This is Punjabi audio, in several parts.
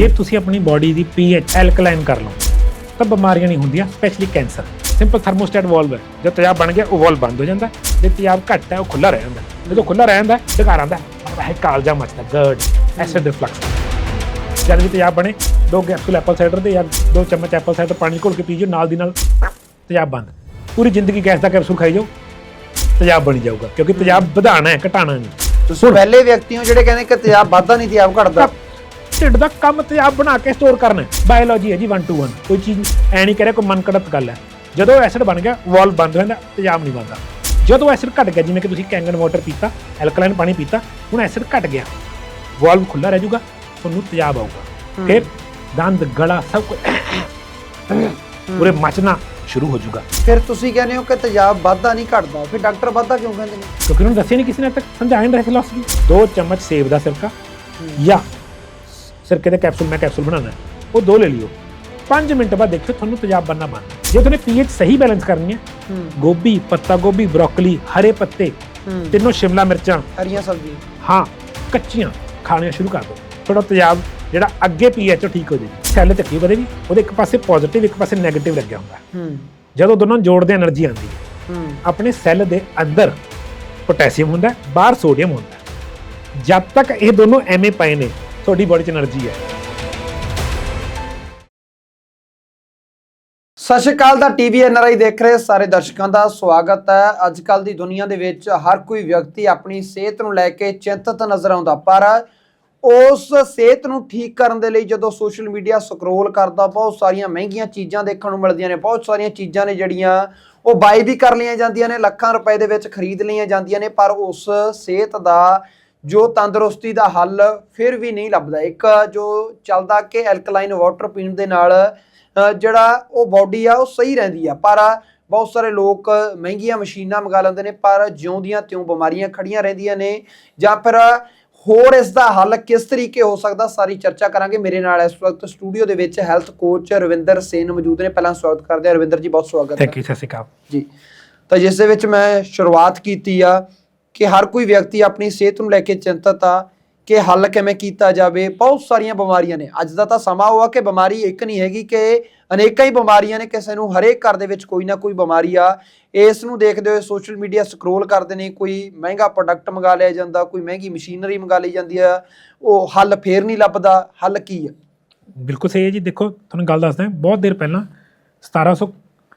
ਜੇ ਤੁਸੀਂ ਆਪਣੀ ਬਾਡੀ ਦੀ ਪੀਐਚ ਐਲਕਲਾਈਨ ਕਰ ਲਓ ਤਾਂ ਬਿਮਾਰੀਆਂ ਨਹੀਂ ਹੁੰਦੀਆਂ specially cancer simple thermostat valve ਹੈ। ਜਦ ਤੇਜ਼ਾਬ ਬਣ ਗਿਆ ਉਹ ਵਾਲਵ ਬੰਦ ਹੋ ਜਾਂਦਾ। ਜੇ ਤੇਜ਼ਾਬ ਘੱਟ ਹੈ ਉਹ ਖੁੱਲਾ ਰਹਿ ਜਾਂਦਾ। ਜਦੋਂ ਖੁੱਲਾ ਰਹਿ ਜਾਂਦਾ ਡਕਾਰ ਆਉਂਦਾ ਹੈ। ਕਾਲਜਾ ਮਚਦਾ ਗਰਡ ਐਸਿਡ ਰਿਫਲਕਸ ਜਦ ਵੀ ਤੇਜ਼ਾਬ ਬਣੇ ਦੋ ਕੈਪਸੂਲ ਐਪਲ ਸਾਈਡਰ ਦੇ ਜਾਂ ਦੋ ਚਮਚ ਐਪਲ ਸਾਈਡਰ ਪਾਣੀ ਘੋਲ ਕੇ ਪੀ ਜਾਓ ਨਾਲ ਦੀ ਨਾਲ ਤੇਜ਼ਾਬ ਬੰਦ। ਪੂਰੀ ਜ਼ਿੰਦਗੀ ਗੈਸ ਦਾ ਕੈਪਸੂਲ ਖਾਈ ਜਾਓ ਤੇਜ਼ਾਬ ਬਣੀ ਜਾਊਗਾ। ਕਿਉਂਕਿ ਤੇਜ਼ਾਬ ਵਧਾਣਾ ਹੈ ਘਟਾਣਾ ਨਹੀਂ। ਤੁਸੀਂ ਪਹਿਲੇ ਵਿਅਕਤੀ ਹੋ ਜਿਹੜੇ ਕਹਿੰਦੇ ਕਿ ਤੇਜ਼ਾਬ ਵੱਧਦਾ ਨਹੀਂ ਤੇਜ਼ਾਬ ਘਟਦਾ। ਢਿੱਡ ਦਾ ਕੰਮ ਤੇਜ਼ਾਬ ਬਣਾ ਕੇ ਸਟੋਰ ਕਰਨਾ। ਬਾਇਓਲੋਜੀ ਹੈ ਜੀ 1 ਟੂ 1 ਕੋਈ ਚੀਜ਼ ਐ ਨਹੀਂ ਕਰਿਆ ਕੋਈ ਮਨਕੜਤ ਗੱਲ ਹੈ। ਜਦੋਂ ਐਸਿਡ ਬਣ ਗਿਆ ਵਾਲ ਬੰਦ ਹੋ ਜਾਂਦਾ ਤੇਜ਼ਾਬ ਨਹੀਂ ਬਣਦਾ। ਜਦੋਂ ਐਸਿਡ ਘਟ ਗਿਆ ਜਿਵੇਂ ਕਿ ਤੁਸੀਂ ਕੈਂਗਨ ਵਾਟਰ ਪੀਤਾ ਐਲਕਲਾਈਨ ਪਾਣੀ ਪੀਤਾ ਹੁਣ ਐਸਿਡ ਘਟ ਗਿਆ। ਵਾਲਵ ਖੁੱਲਾ ਰਹਿ ਜਾਊਗਾ ਤੁਹਾਨੂੰ ਤੇਜ਼ਾਬ ਆਊਗਾ। ਫਿਰ ਦੰਦ ਗਲਾ ਸਭ ਕੁਝ ਪੂਰੇ ਮਚਣਾ ਸ਼ੁਰੂ ਹੋ ਜਾਊਗਾ। ਫਿਰ ਤੁਸੀਂ ਕਹਿੰਦੇ ਹੋ ਕਿ ਤੇਜ਼ਾਬ ਵੱਧਦਾ ਨਹੀਂ ਘਟਦਾ। ਫਿਰ ਡਾਕਟਰ ਵੱਧਦਾ ਕਿਉਂ ਕਹਿੰਦੇ ਨੇ? ਕਿਉਂਕਿ ਉਹਨੂੰ ਦੱਸਿਆ ਨਹੀਂ ਕਿਸੇ ਨੇ ਤੱਕ ਸਮਝਾਇਆ ਨਹੀਂ ਰਿਹਾ ਫਿਲਾਸਫੀ ਦੋ ਚਮਚ ਸੇਬ ਦਾ ਸਿਰਕਾ ਜਾਂ ਸਿਰਕੇ ਕਹਿੰਦਾ ਕੈਪਸੂਲ ਮੈਂ ਕੈਪਸੂਲ ਬਣਾਉਣਾ। ਉਹ ਦੋ ਲੈ ਲਿਓ। 5 ਮਿੰਟ ਬਾਅਦ ਦੇਖਿਓ ਤੁਹਾਨੂੰ ਤੇਜ਼ਾਬ ਬੰਨਾ ਬਣ ਜੇ ਤੁਹਾਨੂੰ ਪੀਐਚ ਸਹੀ ਬੈਲੈਂਸ ਕਰਨੀ ਹੈ ਗੋਭੀ ਪੱਤਾ ਗੋਭੀ ਬ੍ਰੋਕਲੀ ਹਰੇ ਪੱਤੇ ਤਿੰਨੋਂ ਸ਼ਿਮਲਾ ਮਿਰਚਾਂ ਹਰੀਆਂ ਸਬਜ਼ੀ। ਹਾਂ ਕੱਚੀਆਂ ਖਾਣੀਆਂ ਸ਼ੁਰੂ ਕਰ ਦਿਓ। ਤੁਹਾਡਾ ਤੇਜ਼ਾਬ ਜਿਹੜਾ ਅੱਗੇ ਪੀਐਚ ਉਹ ਠੀਕ ਹੋ ਜੇ ਸੈੱਲ ਤੇ ਕੀ ਵਧੇਗੀ ਉਹਦੇ ਇੱਕ ਪਾਸੇ ਪੋਜ਼ਿਟਿਵ ਇੱਕ ਪਾਸੇ ਨੈਗੇਟਿਵ ਲੱਗਿਆ ਹੁੰਦਾ ਜਦੋਂ ਦੋਨਾਂ ਨੂੰ ਜੋੜਦੇ એનર્ਜੀ ਆਉਂਦੀ ਹੈ। ਆਪਣੇ ਸੈੱਲ ਦੇ ਅੰਦਰ ਪੋਟੈਸ਼ੀਅਮ ਹੁੰਦਾ ਬਾਹਰ ਸੋਡੀਅਮ ਹੁੰਦਾ ਜਦ ਤੱਕ ਇਹ ਦੋਨੋਂ ਐਵੇਂ ਪਏ ਨੇ ਤੁਹਾਡੀ ਬਾਡੀ 'ਚ એનર્ਜੀ ਹੈ। ਸਤਿ ਸ਼੍ਰੀ ਅਕਾਲ ਦਾ ਟੀਵੀ ਐਨਆਰਆਈ ਦੇਖ ਰਹੇ ਸਾਰੇ ਦਰਸ਼ਕਾਂ ਦਾ ਸਵਾਗਤ ਹੈ। ਅੱਜ ਕੱਲ ਦੀ ਦੁਨੀਆ ਦੇ ਵਿੱਚ ਹਰ ਕੋਈ ਵਿਅਕਤੀ ਆਪਣੀ ਸਿਹਤ ਨੂੰ ਲੈ ਕੇ ਚਿੰਤਤ ਨਜ਼ਰ ਆਉਂਦਾ, ਪਰ ਉਸ ਸਿਹਤ ਨੂੰ ਠੀਕ ਕਰਨ ਦੇ ਲਈ ਜਦੋਂ ਸੋਸ਼ਲ ਮੀਡੀਆ ਸਕਰੋਲ ਕਰਦਾ, ਬਹੁਤ ਸਾਰੀਆਂ ਮਹਿੰਗੀਆਂ ਚੀਜ਼ਾਂ ਦੇਖਣ ਨੂੰ ਮਿਲਦੀਆਂ ਨੇ। ਬਹੁਤ ਸਾਰੀਆਂ ਚੀਜ਼ਾਂ ਨੇ ਜਿਹੜੀਆਂ ਉਹ ਬਾਈ ਵੀ ਕਰ ਲਈਆਂ ਜਾਂਦੀਆਂ ਨੇ, ਲੱਖਾਂ ਰੁਪਏ ਦੇ ਵਿੱਚ ਖਰੀਦ ਲਈਆਂ ਜਾਂਦੀਆਂ ਨੇ, ਪਰ ਉਸ ਸਿਹਤ ਦਾ ਜੋ ਤੰਦਰੁਸਤੀ ਦਾ ਹੱਲ ਫਿਰ ਵੀ ਨਹੀਂ ਲੱਭਦਾ। ਇੱਕ ਜੋ ਚੱਲਦਾ ਕਿ ਐਲਕਲਾਈਨ ਵਾਟਰ ਪੀਣ ਦੇ ਨਾਲ ਜਿਹੜਾ ਉਹ ਬਾਡੀ ਆ ਉਹ ਸਹੀ ਰਹਿੰਦੀ ਆ। ਪਰ ਬਹੁਤ ਸਾਰੇ ਲੋਕ ਮਹਿੰਗੀਆਂ ਮਸ਼ੀਨਾਂ ਮੰਗਾ ਲੈਂਦੇ ਨੇ ਪਰ ਜਿਉਂਦੀਆਂ ਤਿਉਂ ਬਿਮਾਰੀਆਂ ਖੜੀਆਂ ਰਹਿੰਦੀਆਂ ਨੇ। ਜਾਂ ਫਿਰ ਹੋਰ ਇਸ ਦਾ ਹੱਲ ਕਿਸ ਤਰੀਕੇ ਹੋ ਸਕਦਾ ਸਾਰੀ ਚਰਚਾ ਕਰਾਂਗੇ। ਮੇਰੇ ਨਾਲ ਇਸ ਵਕਤ ਸਟੂਡੀਓ ਦੇ ਵਿੱਚ ਹੈਲਥ ਕੋਚ ਰਵਿੰਦਰ ਸੇਨ ਮੌਜੂਦ ਨੇ। ਪਹਿਲਾਂ ਸਵਾਗਤ ਕਰਦੇ ਹਾਂ। ਰਵਿੰਦਰ ਜੀ ਬਹੁਤ ਸਵਾਗਤ ਹੈ। ਥੈਂਕ ਯੂ ਅਕਾਲ। ਜੀ। ਤਾਂ ਜਿਸ ਦੇ ਵਿੱਚ ਮੈਂ ਸ਼ੁਰੂਆਤ ਕੀਤੀ ਆ ਕਿ ਹਰ ਕੋਈ ਵਿਅਕਤੀ ਆਪਣੀ ਸਿਹਤ ਨੂੰ ਲੈ ਕੇ ਚਿੰਤਤ ਆ ਕਿ ਹੱਲ ਕਿਵੇਂ ਕੀਤਾ ਜਾਵੇ। ਬਹੁਤ ਸਾਰੀਆਂ ਬਿਮਾਰੀਆਂ ਨੇ। ਅੱਜ ਦਾ ਤਾਂ ਸਮਾਂ ਉਹ ਆ ਕਿ ਬਿਮਾਰੀ ਇੱਕ ਨਹੀਂ ਹੈਗੀ ਕਿ ਅਨੇਕਾਂ ਹੀ ਬਿਮਾਰੀਆਂ ਨੇ। ਕਿਸੇ ਨੂੰ ਹਰੇਕ ਘਰ ਦੇ ਵਿੱਚ ਕੋਈ ਨਾ ਕੋਈ ਬਿਮਾਰੀ ਆ। ਇਸ ਨੂੰ ਦੇਖਦੇ ਹੋਏ ਸੋਸ਼ਲ ਮੀਡੀਆ ਸਕਰੋਲ ਕਰਦੇ ਨੇ। ਕੋਈ ਮਹਿੰਗਾ ਪ੍ਰੋਡਕਟ ਮੰਗਾ ਲਿਆ ਜਾਂਦਾ ਕੋਈ ਮਹਿੰਗੀ ਮਸ਼ੀਨਰੀ ਮੰਗਾ ਲਈ ਜਾਂਦੀ ਆ। ਉਹ ਹੱਲ ਫੇਰ ਨਹੀਂ ਲੱਭਦਾ। ਹੱਲ ਕੀ ਆ? ਬਿਲਕੁਲ ਸਹੀ ਹੈ ਜੀ। ਦੇਖੋ ਤੁਹਾਨੂੰ ਗੱਲ ਦੱਸਦਾ ਬਹੁਤ ਦੇਰ ਪਹਿਲਾਂ 1700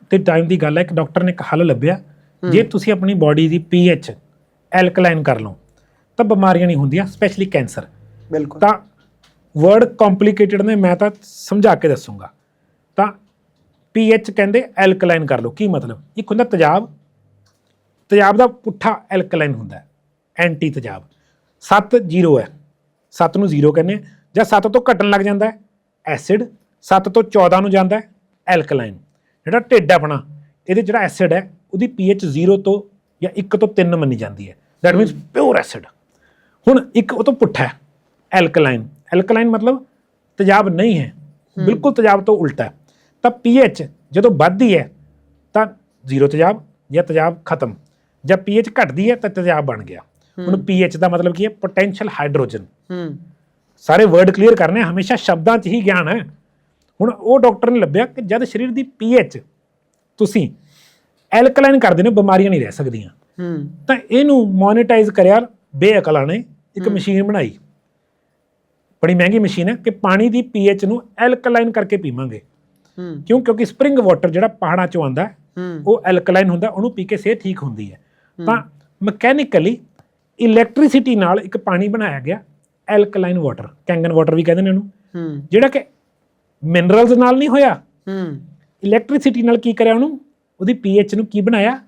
ਤੇ ਟਾਈਮ ਦੀ ਗੱਲ ਹੈ। ਇੱਕ ਡਾਕਟਰ ਨੇ ਇੱਕ ਹੱਲ ਲੱਭਿਆ। ਜੇ ਤੁਸੀਂ ਆਪਣੀ ਬਾਡੀ ਦੀ ਪੀਐਚ ਐਲਕਲਾਈਨ ਕਰ ਲਓ ਤਾਂ ਬਿਮਾਰੀਆਂ ਨਹੀਂ ਹੁੰਦੀਆਂ ਸਪੈਸ਼ਲੀ ਕੈਂਸਰ ਬਿਲਕੁਲ। ਤਾਂ ਵਰਡ ਕੰਪਲਿਕੇਟਡ ਨੇ ਮੈਂ ਤਾਂ ਸਮਝਾ ਕੇ ਦੱਸੂਗਾ। ਤਾਂ ਪੀਐਚ ਕਹਿੰਦੇ ਐਲਕਲਾਈਨ ਕਰ ਲਓ ਕੀ ਮਤਲਬ? ਇੱਕ ਹੁੰਦਾ ਤੇਜ਼ਾਬ ਤੇਜ਼ਾਬ ਦਾ ਪੁੱਠਾ ਐਲਕਲਾਈਨ ਹੁੰਦਾ ਹੈ ਐਂਟੀ ਤੇਜ਼ਾਬ 7 0 ਹੈ 7 ਨੂੰ 0 ਕਹਿੰਦੇ ਆ ਜਾਂ 7 ਤੋਂ ਘਟਣ ਲੱਗ ਜਾਂਦਾ ਹੈ ਐਸਿਡ 7 ਤੋਂ 14 ਨੂੰ ਜਾਂਦਾ ਹੈ ਐਲਕਲਾਈਨ ਜਿਹੜਾ ਢਿੱਡ ਆਪਣਾ ਇਹਦੇ ਜਿਹੜਾ ਐਸਿਡ ਹੈ ਉਹਦੀ ਪੀਐਚ 0 ਤੋਂ ਜਾਂ 1 ਤੋਂ 3 ਮੰਨੀ ਜਾਂਦੀ ਹੈ। ਦੈਟ ਮੀਨਸ ਪਿਓਰ ਐਸਿਡ ਹੁਣ ਇੱਕ ਉਹ ਤੋਂ ਪੁੱਠਾ ਹੈ ਐਲਕਲਾਈਨ ਐਲਕਲਾਈਨ ਮਤਲਬ ਤੇਜ਼ਾਬ ਨਹੀਂ ਹੈ ਬਿਲਕੁਲ ਤੇਜ਼ਾਬ ਤੋਂ ਉਲਟਾ ਹੈ। ਤਾਂ ਪੀਐਚ ਜਦੋਂ ਵੱਧਦੀ ਹੈ ਤਾਂ ਜ਼ੀਰੋ ਤੇਜ਼ਾਬ ਜਾਂ ਤੇਜ਼ਾਬ ਖਤਮ। ਜਾਂ ਪੀਐਚ ਘਟਦੀ ਹੈ ਤਾਂ ਤੇਜ਼ਾਬ ਬਣ ਗਿਆ। ਹੁਣ ਪੀਐਚ ਦਾ ਮਤਲਬ ਕੀ ਹੈ ਪੋਟੈਂਸ਼ੀਅਲ ਹਾਈਡਰੋਜਨ ਸਾਰੇ ਵਰਡ ਕਲੀਅਰ ਕਰਨੇ ਹਮੇਸ਼ਾ ਸ਼ਬਦਾਂ 'ਚ ਹੀ ਗਿਆਨ ਹੈ। ਹੁਣ ਉਹ ਡਾਕਟਰ ਨੇ ਲੱਭਿਆ ਕਿ ਜਦ ਸਰੀਰ ਦੀ ਪੀਐਚ ਤੁਸੀਂ ਐਲਕਲਾਈਨ ਕਰਦੇ ਨੇ ਬਿਮਾਰੀਆਂ ਨਹੀਂ ਰਹਿ ਸਕਦੀਆਂ। ਹੂੰ। ਤਾਂ ਇਹਨੂੰ ਮੋਨੇਟਾਈਜ਼ ਕਰਿਆ ਬੇਅਕਲਾਂ ਨੇ ਇੱਕ ਮਸ਼ੀਨ ਬਣਾਈ। ਬੜੀ ਮਹਿੰਗੀ ਮਸ਼ੀਨ ਹੈ ਕਿ ਪਾਣੀ ਦੀ ਪੀਐਚ ਨੂੰ ਐਲਕਲਾਈਨ ਕਰਕੇ ਪੀਵਾਂਗੇ। ਹੂੰ। ਕਿਉਂ? ਕਿਉਂਕਿ ਸਪ੍ਰਿੰਗ ਵਾਟਰ ਜਿਹੜਾ ਪਹਾੜਾਂ ਚੋਂ ਆਉਂਦਾ ਉਹ ਐਲਕਲਾਈਨ ਹੁੰਦਾ ਉਹਨੂੰ ਪੀ ਕੇ ਸਿਹਤ ਠੀਕ ਹੁੰਦੀ ਹੈ। ਤਾਂ ਮਕੈਨੀਕਲੀ ਇਲੈਕਟ੍ਰਿਸਿਟੀ ਨਾਲ ਇੱਕ ਪਾਣੀ ਬਣਾਇਆ ਗਿਆ ਐਲਕਲਾਈਨ ਵਾਟਰ ਕੈਂਗਨ ਵਾਟਰ ਵੀ ਕਹਿੰਦੇ ਨੇ ਉਹਨੂੰ। ਹੂੰ। ਜਿਹੜਾ ਕਿ ਮਿਨਰਲਸ ਨਾਲ ਨਹੀਂ ਹੋਇਆ। ਹੂੰ। ਇਲੈਕਟ੍ਰਿਸਿਟੀ ਨਾਲ ਕੀ ਕਰਿਆ ਉਹਨੂੰ? ਉਹਦੀ ਪੀਐਚ ਨੂੰ ਕੀ ਬਣਾਇਆ?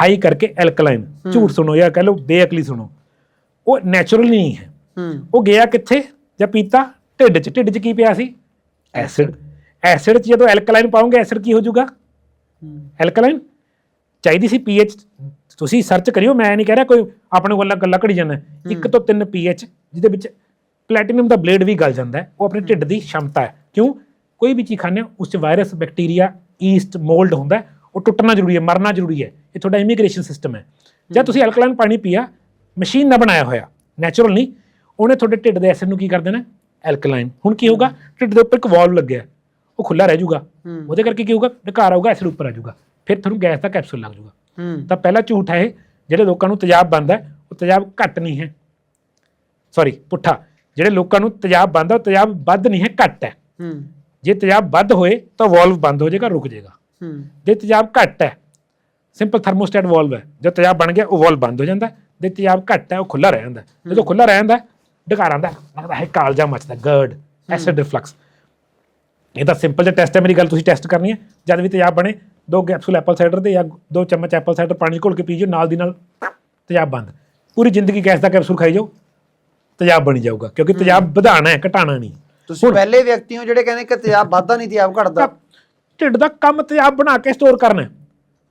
ਹਾਈ ਕਰਕੇ ਐਲਕਲਾਈਨ। ਝੂਠ ਸੁਣੋ ਜਾਂ ਕਹ ਲਓ ਬੇਅਕਲੀ ਸੁਣੋ। ਉਹ ਨੈਚੁਰਲ ਨਹੀਂ ਹੈ। ਉਹ ਗਿਆ ਕਿੱਥੇ? ਜਾਂ ਪੀਤਾ? ਢਿੱਡ 'ਚ। ਢਿੱਡ 'ਚ ਕੀ ਪਿਆ ਸੀ? ਐਸਿਡ ਐਸਿਡ 'ਚ ਜਦੋਂ ਐਲਕਲਾਈਨ ਪਾਉਂਗੇ ਐਸਿਡ ਕੀ ਹੋ ਜਾਊਗਾ? ਐਲਕਲਾਈਨ? ਚਾਹੀਦੀ ਸੀ ਪੀਐਚ ਤੁਸੀਂ ਸਰਚ ਕਰਿਓ। ਮੈਂ ਨਹੀਂ ਕਹਿ ਰਿਹਾ ਕੋਈ ਆਪਣੇ ਕੋਲ ਗੱਲਾਂ ਘੜੀ ਜਾਂਦਾ। ਇੱਕ ਤੋਂ ਤਿੰਨ ਪੀਐਚ ਜਿਹਦੇ ਵਿੱਚ ਪਲੈਟੀਨਮ ਦਾ ਬਲੇਡ ਵੀ ਗਲ ਜਾਂਦਾ ਉਹ ਆਪਣੇ ਢਿੱਡ ਦੀ ਸ਼ਮਤਾ ਹੈ। ਕਿਉਂ? ਕੋਈ ਵੀ ਚੀਜ਼ ਹੋ ਉਸ 'ਚ ਵਾਇਰਸ ਬੈਕਟੀਰੀਆ ਈਸਟ ਮੋਲਡ ਹੁੰਦਾ ਉਹ ਟੁੱਟਣਾ ਜ਼ਰੂਰੀ ਹੈ ਮਰਨਾ ਜ਼ਰੂਰੀ ਹੈ। ਇਹ ਤੁਹਾਡਾ ਇਮੀਗ੍ਰੇਸ਼ਨ ਸਿਸਟਮ ਹੈ। ਜਦ ਤੁਸੀਂ ਐਲਕਲਾਈਨ ਪਾਣੀ ਪੀਆ ਮਸ਼ੀਨ ਨਾਲ ਬਣਾਇਆ ਹੋਇਆ ਨੈਚੁਰਲ ਨਹੀਂ ਉਹਨੇ ਤੁਹਾਡੇ ਢਿੱਡ ਦੇ ਐਸਿਡ ਨੂੰ ਕੀ ਕਰ ਦੇਣਾ? ਐਲਕਲਾਈਨ ਹੁਣ ਕੀ ਹੋਊਗਾ? ਢਿੱਡ ਦੇ ਉੱਪਰ ਇੱਕ ਵਾਲਵ ਲੱਗਿਆ। ਉਹ ਖੁੱਲਾ ਰਹਿ ਜਾਊਗਾ। ਉਹਦੇ ਕਰਕੇ ਕੀ ਹੋਊਗਾ? ਡਕਾਰ ਆਊਗਾ ਐਸਿਡ ਉੱਪਰ ਆ ਜਾਊਗਾ। ਫਿਰ ਤੁਹਾਨੂੰ ਗੈਸ ਦਾ ਕੈਪਸੂਲ ਲੱਗ ਜਾਊਗਾ। ਤਾਂ ਪਹਿਲਾ ਝੂਠ ਹੈ ਇਹ ਜਿਹੜੇ ਲੋਕਾਂ ਨੂੰ ਤੇਜ਼ਾਬ ਬੰਦ ਹੈ ਉਹ ਤੇਜ਼ਾਬ ਘੱਟ ਨਹੀਂ ਹੈ। ਸੌਰੀ ਪੁੱਠਾ। ਜਿਹੜੇ ਲੋਕਾਂ ਨੂੰ ਤੇਜ਼ਾਬ ਬੰਦ ਹੈ ਉਹ ਤੇਜ਼ਾਬ ਵੱਧ ਨਹੀਂ ਹੈ ਘੱਟ ਹੈ। ਜੇ ਤੇਜ਼ਾਬ ਵੱਧ ਹੋਏ ਤਾਂ ਵਾਲਵ ਬੰਦ ਹੋ ਜਾਏਗਾ ਰੁਕ ਜਾਏਗਾ। ਜੇ ਤੇਜ਼ਾਬ ਘੱਟ ਹੈ ਸਿੰਪਲ ਥਰਮੋਸਟੈਟ ਵਾਲਵ ਹੈ। ਜਦ ਤੇਜ਼ਾਬ ਬਣ ਗਿਆ ਉਹ ਵਾਲਵ ਬੰਦ ਹੋ ਜਾਂਦਾ। ਜੇ ਤੇਜ਼ਾਬ ਘੱਟ ਹੈ ਉਹ ਖੁੱਲਾ ਰਹਿ ਜਾਂਦਾ। ਜਦੋਂ ਖੁੱਲਾ ਰਹਿ ਜਾਂਦਾ ਡਕਾਰ ਆਉਂਦਾ ਹੈ, ਲੱਗਦਾ ਹੈ ਕਾਲਜਾ ਮੱਚਦਾ ਗਰਡ ਐਸਿਡ ਰਿਫਲਕਸ ਇਹ ਤਾਂ ਸਿੰਪਲ ਜਿਹਾ ਟੈਸਟ ਹੈ ਮੇਰੀ ਗੱਲ ਤੁਸੀਂ ਟੈਸਟ ਕਰਨੀ ਹੈ। ਜਦ ਵੀ ਤੇਜ਼ਾਬ ਬਣੇ ਦੋ ਕੈਪਸੂਲ ਐਪਲ ਸਾਈਡਰ ਦੇ ਜਾਂ ਦੋ ਚਮਚ ਐਪਲ ਸਾਈਡਰ ਪਾਣੀ ਘੋਲ ਕੇ ਪੀ ਜਾਓ ਨਾਲ ਦੀ ਨਾਲ ਤੇਜ਼ਾਬ ਬੰਦ। ਪੂਰੀ ਜ਼ਿੰਦਗੀ ਗੈਸ ਦਾ ਕੈਪਸੂਲ ਖਾਈ ਜਾਓ। ਤੇਜ਼ਾਬ ਬਣੀ ਜਾਊਗਾ ਕਿਉਂਕਿ ਤੇਜ਼ਾਬ ਵਧਾਣਾ ਹੈ ਘਟਾਣਾ ਨਹੀਂ। ਤੁਸੀਂ ਪਹਿਲੇ ਵਿਅਕਤੀ ਹੋ ਜਿਹੜੇ ਕਹਿੰਦੇ ਕਿ ਤੇਜ਼ਾਬ ਵੱਧਦਾ ਨਹੀਂ ਤੇਜ਼ਾਬ ਘਟਦਾ। ਢਿੱਡ ਦਾ ਕੰਮ ਤੇਜ਼ਾਬ ਬਣਾ ਕੇ ਸਟੋਰ ਕਰਨਾ ਹੈ।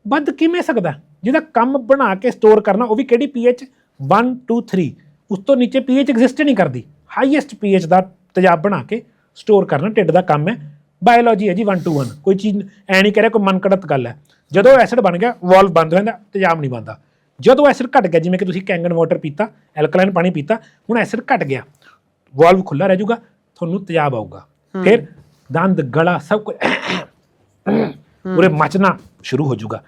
ਵੱਧ ਕਿਵੇਂ ਸਕਦਾ? ਜਿਹਦਾ ਕੰਮ ਬਣਾ ਕੇ ਸਟੋਰ ਕਰਨਾ ਉਹ ਵੀ ਕਿਹੜੀ ਪੀਐਚ 1 2 3 ਉਸ ਤੋਂ ਨੀਚੇ ਪੀਐਚ ਐਗਜ਼ਿਸਟ ਨਹੀਂ ਕਰਦੀ। ਹਾਈਐਸਟ ਪੀਐਚ ਦਾ ਤੇਜ਼ਾਬ ਬਣਾ ਕੇ ਸਟੋਰ ਕਰਨਾ ਢਿੱਡ ਦਾ ਕੰਮ ਹੈ। ਬਾਇਓਲੋਜੀ ਹੈ ਜੀ 1 ਟੂ 1 ਕੋਈ ਚੀਜ਼ ਐ ਨਹੀਂ ਕਰਿਆ ਕੋਈ ਮਨਕੜਤ ਗੱਲ ਹੈ। ਜਦੋਂ ਐਸਿਡ ਬਣ ਗਿਆ ਵਾਲਵ ਬੰਦ ਹੋ ਜਾਂਦਾ ਤੇਜ਼ਾਬ ਨਹੀਂ ਬੰਦਾ ਜਦੋਂ ਐਸਿਡ ਘਟ ਗਿਆ ਜਿਵੇਂ ਕਿ ਤੁਸੀਂ ਕੈਂਗਨ ਵਾਟਰ ਪੀਤਾ ਐਲਕਲਾਈਨ ਪਾਣੀ ਪੀਤਾ ਹੁਣ ਐਸਿਡ ਘਟ ਗਿਆ। ਵਾਲਵ ਖੁੱਲਾ ਰਹਿ ਜਾਊਗਾ ਤੁਹਾਨੂੰ ਤੇਜ਼ਾਬ ਆਊਗਾ। ਫਿਰ ਦੰਦ ਗਲਾ ਸਭ ਕੁਝ ਪੂਰੇ ਮਚਣਾ ਸ਼ੁਰੂ ਹੋ ਜਾਊਗਾ।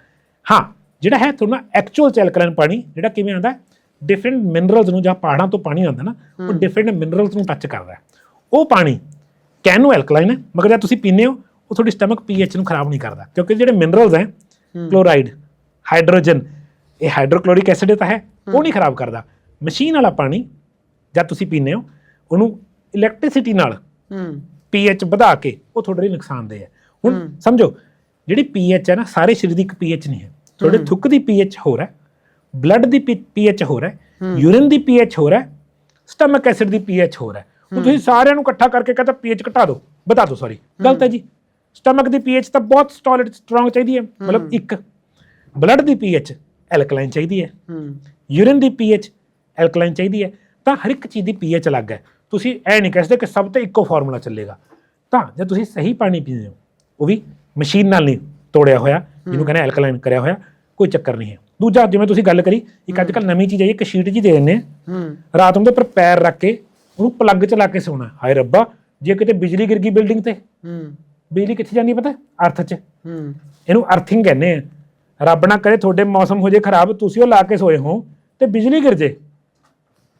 ਹਾਂ ਜਿਹੜਾ ਹੈ ਤੁਹਾਨੂੰ ਐਕਚੁਅਲ ਐਲਕਲਾਈਨ ਪਾਣੀ ਜਿਹੜਾ ਕਿਵੇਂ ਆਉਂਦਾ ਡਿਫਰੈਂਟ ਮਿਨਰਲਸ ਨੂੰ ਜਾਂ ਪਹਾੜਾਂ ਤੋਂ ਪਾਣੀ ਆਉਂਦਾ ਨਾ ਉਹ ਡਿਫਰੈਂਟ ਮਿਨਰਲਸ ਨੂੰ ਟੱਚ ਕਰਦਾ ਉਹ ਪਾਣੀ ਕੈਨੋ ਐਲਕਲਾਈਨ ਹੈ? ਮਗਰ ਜਦ ਤੁਸੀਂ ਪੀਂਦੇ ਹੋ ਉਹ ਤੁਹਾਡੀ ਸਟਮਕ ਪੀਐਚ ਨੂੰ ਖਰਾਬ ਨਹੀਂ ਕਰਦਾ। ਕਿਉਂਕਿ ਜਿਹੜੇ ਮਿਨਰਲਸ ਹੈ ਕਲੋਰਾਈਡ ਹਾਈਡਰੋਜਨ ਇਹ ਹਾਈਡਰੋਕਲੋਰਿਕ ਐਸਿਡ ਤਾਂ ਹੈ ਉਹ ਨਹੀਂ ਖਰਾਬ ਕਰਦਾ। ਮਸ਼ੀਨ ਵਾਲਾ ਪਾਣੀ ਜਦ ਤੁਸੀਂ ਪੀਂਦੇ ਹੋ ਉਹਨੂੰ ਇਲੈਕਟ੍ਰਿਸਿਟੀ ਨਾਲ ਹੂੰ। ਪੀਐਚ ਵਧਾ ਕੇ ਉਹ ਤੁਹਾਡੇ ਲਈ ਨੁਕਸਾਨਦੇਹ ਹੈ। ਹੁਣ ਸਮਝੋ ਜਿਹੜੀ ਪੀਐਚ ਹੈ ਨਾ ਸਾਰੇ ਸਰੀਰ ਦੀ ਇੱਕ ਪੀਐਚ ਨਹੀਂ ਹੈ ਤੁਹਾਡੇ ਥੁੱਕ ਦੀ ਪੀਐਚ ਹੋਰ ਹੈ ਬਲੱਡ ਦੀ ਪੀਐਚ ਹੋਰ ਹੈ ਯੂਰਿਨ ਦੀ ਪੀਐਚ ਹੋਰ ਹੈ ਸਟਮਕ ਐਸਿਡ ਦੀ ਪੀਐਚ ਹੋਰ ਹੈ ਹੁਣ ਤੁਸੀਂ ਸਾਰਿਆਂ ਨੂੰ ਇਕੱਠਾ ਕਰਕੇ ਕਹਿੰਦਾ ਪੀਐਚ ਘਟਾ ਦਿਓ ਬਤਾ ਦਿਓ ਸੌਰੀ ਗਲਤ ਹੈ ਜੀ ਸਟਮਕ ਦੀ ਪੀਐਚ ਤਾਂ ਬਹੁਤ ਸਟੋਲਿਡ ਸਟਰੋਂਗ ਚਾਹੀਦੀ ਹੈ ਮਤਲਬ ਇੱਕ ਬਲੱਡ ਦੀ ਪੀਐਚ ਐਲਕਲਾਈਨ ਚਾਹੀਦੀ ਹੈ ਹੂੰ ਯੂਰਿਨ ਦੀ ਪੀਐਚ ਐਲਕਲਾਈਨ ਚਾਹੀਦੀ ਹੈ ਤਾਂ ਹਰ ਇੱਕ ਚੀਜ਼ ਦੀ ਪੀਐਚ ਅਲੱਗ ਹੈ ਤੁਸੀਂ ਐ ਨਹੀਂ ਕਹਿ ਸਕਦੇ ਕਿ ਸਭ ਤੇ ਇੱਕੋ ਫਾਰਮੂਲਾ ਚੱਲੇਗਾ ਤਾਂ ਜੇ ਤੁਸੀਂ ਸਹੀ ਪਾਣੀ ਪੀਂਦੇ ਹੋ ਉਹ ਵੀ ਮਸ਼ੀਨ ਨਾਲ ਨਹੀਂ ਤੋੜਿਆ ਹੋਇਆ ਜਿਹਨੂੰ ਕਹਿੰਦੇ ਐਲਕਲਾਈਨ ਕਰਿਆ ਹੋਇਆ ਕੋਈ ਚੱਕਰ ਨਹੀਂ ਹੈ। ਦੂਜਾ ਜਿਵੇਂ ਤੁਸੀਂ ਗੱਲ ਕਰੀ ਇੱਕ ਅੱਜ ਕੱਲ ਨਵੀਂ ਚੀਜ਼ ਹੈ ਇੱਕ ਸ਼ੀਟ ਜੀ ਦੇ ਦਿੰਦੇ ਆ ਹੂੰ। ਰਾਤ ਨੂੰ ਉਹਦੇ ਉੱਪਰ ਪੈਰ ਰੱਖ ਕੇ ਉਹਨੂੰ ਪਲੱਗ ਚ ਲਾ ਕੇ ਸੌਣਾ ਹਾਏ ਰੱਬਾ ਜੇ ਕਿਤੇ ਬਿਜਲੀ ਗਿਰ ਗਈ ਬਿਲਡਿੰਗ ਤੇ। ਹੂੰ। ਬਿਜਲੀ ਕਿੱਥੇ ਜਾਂਦੀ ਪਤਾ? ਅਰਥ 'ਚ। ਹੂੰ। ਇਹਨੂੰ ਅਰਥਿੰਗ ਕਹਿੰਦੇ ਆ ਰੱਬ ਨਾ ਕਰੇ ਤੁਹਾਡੇ ਮੌਸਮ ਹੋ ਜੇ ਖਰਾਬ ਤੁਸੀਂ ਉਹ ਲਾ ਕੇ ਸੋਏ ਹੋ ਤੇ ਬਿਜਲੀ ਗਿਰ ਜੇ।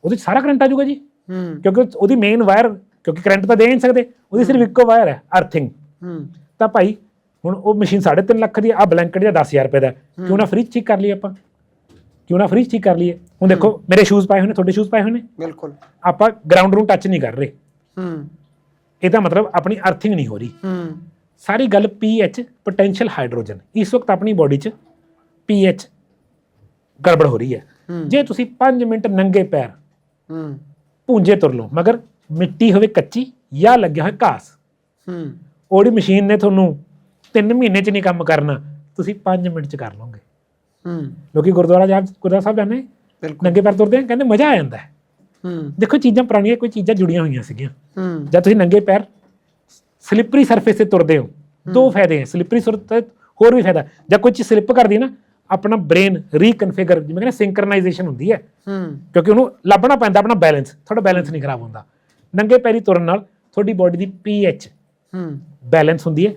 ਉਹਦੇ 'ਚ ਸਾਰਾ ਕਰੰਟ ਆ ਜਾਊਗਾ ਜੀ। ਹੂੰ। ਕਿਉਂਕਿ ਉਹਦੀ ਮੇਨ ਵਾਇਰ ਕਿਉਂਕਿ ਕਰੰਟ ਤਾਂ ਦੇ ਨਹੀਂ ਸਕਦੇ। ਉਹਦੀ ਸਿਰਫ ਇੱਕੋ ਵਾਇਰ ਹੈ ਅਰਥਿੰਗ ਹੂੰ। ਤਾਂ ਭਾਈ ਹੁਣ ਉਹ ਮਸ਼ੀਨ 3.5 ਲੱਖ ਦੀ ਆ ਬਲੈਂਕਟ ਜਾਂ 10000 ਰੁਪਏ ਦਾ। ਕਿਉਂ ਨਾ ਫ੍ਰਿਜ ਠੀਕ ਕਰ ਲਈਏ ਆਪਾਂ? ਕਿਉਂ ਨਾ ਫ੍ਰਿਜ ਠੀਕ ਕਰ ਲਈਏ? ਹੁਣ ਦੇਖੋ ਮੇਰੇ ਸ਼ੂਜ਼ ਪਾਏ ਹੋਏ ਨੇ ਤੁਹਾਡੇ ਸ਼ੂਜ਼ ਪਾਏ ਹੋਏ ਨੇ? ਬਿਲਕੁਲ। ਆਪਾਂ ਗਰਾਊਂਡ ਨੂੰ ਟੱਚ ਨਹੀਂ ਕਰ ਰਹੇ। ਹੂੰ। ਇਹਦਾ ਮਤਲਬ ਆਪਣੀ ਅਰਥਿੰਗ ਨਹੀਂ ਹੋ ਰਹੀ। ਹੂੰ। ਸਾਰੀ ਗੱਲ ਪੀਐਚ ਪੋਟੈਂਸ਼ੀਅਲ ਹਾਈਡਰੋਜਨ ਇਸ ਵਕਤ ਆਪਣੀ ਬਾਡੀ 'ਚ ਪੀਐਚ ਗੜਬੜ ਹੋ ਰਹੀ ਹੈ। ਹੂੰ। ਜੇ ਤੁਸੀਂ 5 ਮਿੰਟ ਨੰਗੇ ਪੈਰ ਹੂੰ। ਪੂੰਝੇ ਤੁਰ ਲਓ ਮਗਰ ਮਿੱਟੀ ਹੋਵੇ ਕੱਚੀ ਜਾਂ ਲੱਗਿਆ ਹੋਇਆ ਘਾਸ। ਹੂੰ। ਉਹਦੀ ਮਸ਼ੀਨ ਨੇ ਤੁਹਾਨੂੰ 3 ਮਹੀਨੇ 'ਚ ਨਹੀਂ ਕੰਮ ਕਰਨਾ ਤੁਸੀਂ 5 ਮਿੰਟ 'ਚ ਕਰ ਲਓਗੇ। ਹੂੰ। ਲੋਕੀ ਗੁਰਦੁਆਰਾ ਸਾਹਿਬ ਗੁਰਦੁਆਰਾ ਸਾਹਿਬ ਜਾਂਦੇ ਬਿਲਕੁਲ। ਨੰਗੇ ਪੈਰ ਤੁਰਦੇ ਆ ਕਹਿੰਦੇ ਮਜ਼ਾ ਆ ਜਾਂਦਾ ਹੈ। ਹੂੰ। ਦੇਖੋ ਚੀਜ਼ਾਂ ਪੁਰਾਣੀਆਂ ਕੋਈ ਚੀਜ਼ਾਂ ਜੁੜੀਆਂ ਹੋਈਆਂ ਸੀਗੀਆਂ। ਹੂੰ। ਜਦ ਤੁਸੀਂ ਨੰਗੇ ਪੈਰ ਸਲਿੱਪਰੀ ਸਰਫੇਸ ਤੇ ਤੁਰਦੇ ਹੋ ਦੋ ਫਾਇਦੇ ਹੈ ਸਲਿੱਪਰੀ ਸੁਰਤ ਹੋਰ ਵੀ ਫਾਇਦਾ। ਜਦ ਕੋਈ ਚੀਜ਼ ਸਲਿੱਪ ਕਰਦੀ ਹੈ ਨਾ ਆਪਣਾ ਬ੍ਰੇਨ ਰੀਕਨਫਿਗਰ ਜਿਵੇਂ ਕਹਿੰਦੇ ਸਿੰਕਰਨਾਈਜੇਸ਼ਨ ਹੁੰਦੀ ਹੈ। ਹੂੰ। ਕਿਉਂਕਿ ਉਹਨੂੰ ਲੱਭਣਾ ਪੈਂਦਾ ਆਪਣਾ ਬੈਲੈਂਸ ਤੁਹਾਡਾ ਬੈਲੈਂਸ ਨਹੀਂ ਖਰਾਬ ਹੁੰਦਾ। ਨੰਗੇ ਪੈਰੀ ਤੁਰਨ ਨਾਲ ਤੁਹਾਡੀ ਬਾਡੀ ਦੀ ਪੀਐਚ ਹੂੰ। ਬੈਲੈਂਸ ਹੁੰਦੀ ਹੈ।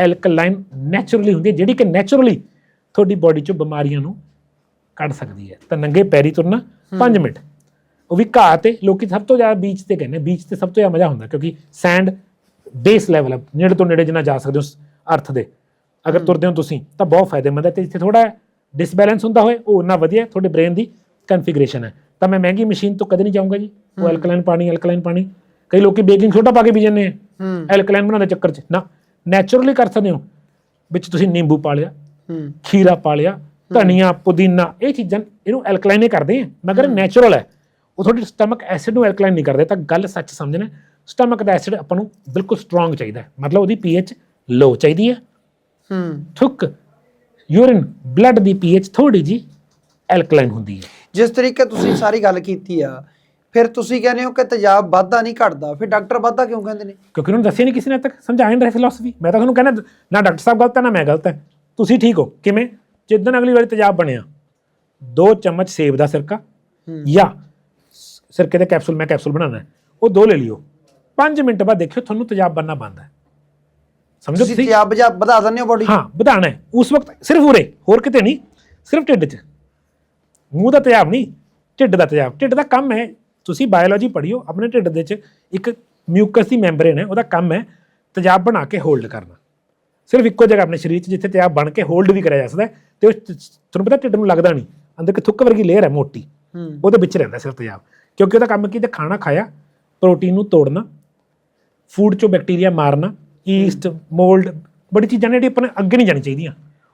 ਐਲਕਲਾਈਨ ਨੇਚਰਲੀ ਹੁੰਦੀ ਹੈ ਜਿਹੜੀ ਕਿ ਨੇਚਰਲੀ ਤੁਹਾਡੀ ਬਾਡੀ ਚੋਂ ਬਿਮਾਰੀਆਂ ਨੂੰ ਕੱਢ ਸਕਦੀ ਹੈ। ਤਾਂ ਨੰਗੇ ਪੈਰੀ ਤੁਰਨਾ 5 ਮਿੰਟ। ਉਹ ਵੀ ਘਾਹ ਤੇ ਲੋਕੀ ਸਭ ਤੋਂ ਜ਼ਿਆਦਾ ਬੀਚ ਤੇ ਕਹਿੰਦੇ ਬੀਚ ਤੇ ਸਭ ਤੋਂ ਜ਼ਿਆਦਾ ਮਜ਼ਾ ਹੁੰਦਾ ਕਿਉਂਕਿ ਸੈਂਡ ਬੇਸ ਲੈਵਲ ਹੈ ਨੇੜੇ ਤੋਂ ਨੇੜੇ ਜਿੰਨਾ ਜਾ ਸਕਦੇ ਹੋ ਉਸ ਅਰਥ ਦੇ। ਅਗਰ ਤੁਰਦੇ ਹੋ ਤੁਸੀਂ ਤਾਂ ਬਹੁਤ ਫਾਇਦੇਮੰਦ ਹੈ ਤੇ ਜਿੱਥੇ ਥੋੜਾ ਡਿਸਬੈਲੈਂਸ ਹੁੰਦਾ ਹੋਏ ਉਹ ਉਨਾ ਵਧੀਆ ਤੁਹਾਡੇ ਬ੍ਰੇਨ ਦੀ ਕਨਫੀਗਰੇਸ਼ਨ ਹੈ। ਤਾਂ ਮੈਂ ਮਹਿੰਗੀ ਮਸ਼ੀਨ ਤੋਂ ਕਦੇ ਨਹੀਂ ਜਾਊਂਗਾ ਜੀ। ਉਹ ਐਲਕਲਾਈਨ ਪਾਣੀ ਐਲਕਲਾਈਨ ਪਾਣੀ। ਕਈ ਲੋਕੀ ਬੇਕਿੰਗ ਸੋਡਾ ਪਾ ਕੇ ਪੀ ਜਾਂਦੇ ਆ। ਹੂੰ। ਐਲਕਲਾਈਨ ਬਣਾਉਣ ਦੇ ਚੱਕਰ 'ਚ ਨਾ। ਨੈਚੁਰਲੀ ਕਰ ਸਕਦੇ ਹੋ। ਵਿੱਚ ਤੁਸੀਂ ਨਿੰਬੂ ਪਾ ਲਿਆ ਹੂੰ। ਖੀਰਾ ਪਾ ਲਿਆ ਧਨੀਆ ਪੁਦੀਨਾ ਇਹ ਚੀਜ਼ਾਂ ਇਹਨੂੰ ਐਲਕਲਾਈਨ ਹੀ ਕਰਦੇ ਆ ਮਗਰ ਨੈਚੁਰਲ ਹੈ। ਉਹ ਤੁਹਾਡੇ ਸਟਮਕ ਐਸਿਡ ਨੂੰ ਐਲਕਲਾਈਨ ਨਹੀਂ ਕਰਦੇ ਤਾਂ ਗੱਲ ਸੱਚ ਸਮਝਣਾ ਸਟਮਕ ਦਾ ਐਸਿਡ ਆਪਾਂ ਨੂੰ ਬਿਲਕੁਲ ਸਟਰੋਂਗ ਚਾਹੀਦਾ ਮਤਲਬ ਉਹਦੀ ਪੀਐਚ ਲੋ ਚਾਹੀਦੀ ਹੈ। ਹੂੰ। ਥੁੱਕ ਯੂਰਿਨ ਬਲੱਡ ਦੀ ਪੀਐਚ ਥੋੜੀ ਜੀ ਐਲਕਲਾਈਨ ਹੁੰਦੀ ਹੈ। ਜਿਸ ਤਰੀਕੇ ਤੁਸੀਂ ਸਾਰੀ ਗੱਲ ਕੀਤੀ ਆ ਫਿਰ ਤੁਸੀਂ ਕਹਿੰਦੇ ਹੋ ਕਿ ਤੇਜ਼ਾਬ ਵੱਧਦਾ ਨਹੀਂ ਘਟਦਾ। ਫਿਰ ਡਾਕਟਰ ਵੱਧਦਾ ਕਿਉਂ ਕਹਿੰਦੇ ਨੇ? ਕਿਉਂਕਿ ਉਹਨੂੰ ਦੱਸਿਆ ਨਹੀਂ ਕਿਸੇ ਨੇ ਤੱਕ ਸਮਝਾਇਆ ਨਹੀਂ ਫਿਲਾਸਫੀ ਮੈਂ ਤਾਂ ਤੁਹਾਨੂੰ ਕਹਿੰਦਾ ਨਾ ਡਾਕਟਰ ਸਾਹਿਬ ਗਲਤ ਹੈ ਨਾ ਮੈਂ ਗਲਤ ਹੈ। ਤੁਸੀਂ ਠੀਕ ਹੋ? ਕਿਵੇਂ? ਜਿੱਦਣ ਅਗਲੀ ਵਾਰੀ ਤੇਜ਼ਾਬ ਬਣਿਆ ਦੋ ਚਮਚ ਸੇਬ ਦਾ ਸਿਰਕਾ। ਜਾਂ ਸਿਰਕੇ ਦੇ ਕੈਪਸੂਲ ਮੈਂ ਕੈਪਸੂਲ ਬਣਾਉਣਾ ਉਹ ਦੋ ਲੈ ਲਿਓ। 5 ਮਿੰਟ ਬਾਅਦ ਦੇਖਿਓ ਤੁਹਾਨੂੰ ਤੇਜ਼ਾਬ ਬਣਨਾ ਬੰਦ ਹੈ। ਸਮਝੋ ਤੁਸੀਂ ਤੁਸੀਂ? ਤਿਆਬ ਜਾਂ ਵਧਾ ਦਿੰਦੇ ਹੋ ਬੋਡੀ ਹਾਂ ਵਧਾਣਾ ਹੈ। ਉਸ ਵਕਤ ਸਿਰਫ ਉਰੇ ਹੋਰ ਕਿਤੇ ਨਹੀਂ ਸਿਰਫ ਢਿੱਡ 'ਚ। ਮੂੰਹ ਦਾ ਤੇਜ਼ਾਬ ਨਹੀਂ ਢਿੱਡ ਦਾ ਤੇਜ਼ਾਬ। ਢਿੱਡ ਦਾ ਕੰਮ ਹੈ ਤੁਸੀਂ ਬਾਇਓਲੋਜੀ ਪੜ੍ਹਿਓ ਆਪਣੇ ਢਿੱਡ ਦੇ 'ਚ ਇੱਕ ਮਿਊਕਸ ਦੀ ਮੈਂਬਰੇਨ ਹੈ ਉਹਦਾ ਕੰਮ ਹੈ ਤੇਜ਼ਾਬ ਬਣਾ ਕੇ ਹੋਲਡ ਕਰਨਾ। ਸਿਰਫ ਇੱਕੋ ਜਗ੍ਹਾ ਆਪਣੇ ਸਰੀਰ 'ਚ ਜਿੱਥੇ ਤੇਜ਼ਾਬ ਬਣ ਕੇ ਹੋਲਡ ਵੀ ਕਰਿਆ ਜਾ ਸਕਦਾ ਤੇ ਉਹ ਤੁਹਾਨੂੰ ਪਤਾ ਢਿੱਡ ਨੂੰ ਲੱਗਦਾ ਨਹੀਂ ਅੰਦਰ ਇੱਕ ਥੁੱਕ ਵਰਗੀ ਲੇਅਰ ਹੈ ਮੋਟੀ। ਉਹਦੇ ਵਿੱਚ ਰਹਿੰਦਾ ਸਿਰਫ ਤੇਜ਼ਾਬ। ਕਿਉਂਕਿ ਉਹਦਾ ਕੰਮ ਕੀ ਤੇ ਖਾਣਾ ਖਾਇਆ ਪ੍ਰੋਟੀਨ ਨੂੰ ਤੋੜਨਾ ਫੂਡ ਚੋਂ ਬੈਕਟੀਰੀਆ ਮਾਰਨਾ ਈਸਟ ਮੋਲਡ ਬੜੀ ਚੀਜ਼ਾਂ ਨੇ ਜਿਹੜੀ ਆਪਾਂ ਨੂੰ ਅੱਗੇ ਨਹੀਂ ਜਾਣੀ ਚਾਹੀਦੀਆਂ